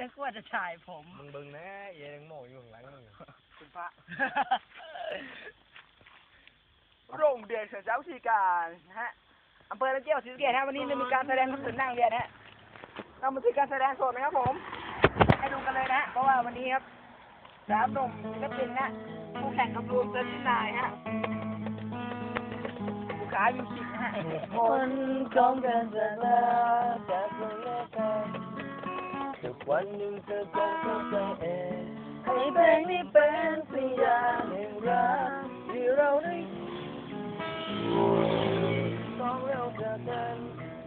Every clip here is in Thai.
จะกลัวจะถ่ายผม มึงเบิ่งนะเอียังโม่อยู่ข้างหลังมึงคุณพระ โรงเรียนเฉลิมเจ้าวิธีการนะฮะอำเภอตะเกียบศรีสะเกษนะวันนี้จะมีการแสดงคอนเสิร์ตนั่งเรียนนะฮะเรามาถึงการแสดงสดนะครับผม ให้ดูกันเลยนะฮะเพราะว่าวันนี้ครับสามหนุ่มศิลปินนะผู้แข่งกับรวมเซนนายฮะผู้ขายมิวสิกนะฮะ คนของกันจะลาจากคนเลิกกันสัก วันหนึ่งเธอจะเข้าใจเองให้เพลงนี้เป็นสัญญาณแห่งรักที่เราได้ต้องเราจากกัน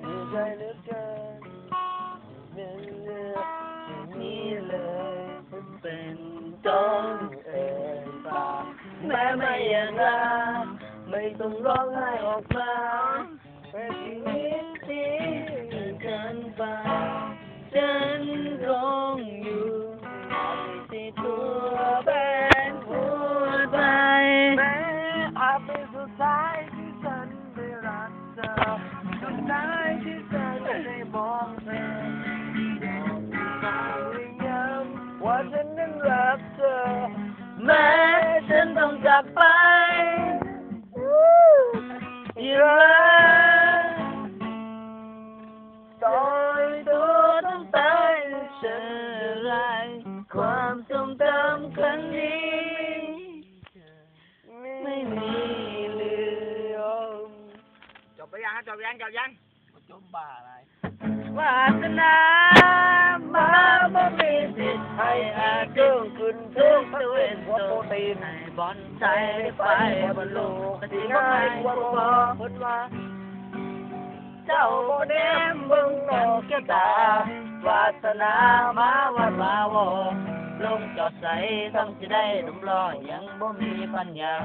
อยู่ใจเหลือเกินเป็นเรื่องที่นี้เลยเป็นต้องเอ่ยปากแม้ไม่อยากรักไม่ต้องร้องไห้ออกมาเป็นชีวิต ได้มองเธอย้ำว่าฉันนั้นรักเธอ แม้ฉันต้องจากไปอีกแล้วต่อยตัวต้องตายเช่นไรความทรงจำครั้งนี้ ไม่มีเหลือจบไปยังฮะจบยังจบยัง จมบ้าอะไรวาสนามาบ่มีสิทธิ์ให้อาจเกิดขึ้นทุกทเวนว่าโปรตีนให้บอลใจไปบนโลกที่ง่ายกว่าบ่เพิ่นว่า เจ้าบ่แนมเบิ่งนอกแก้ตาวาสนามาวันมาวอลงจอดใสต้องจะได้ดุมรอยังบ่มีปัญญา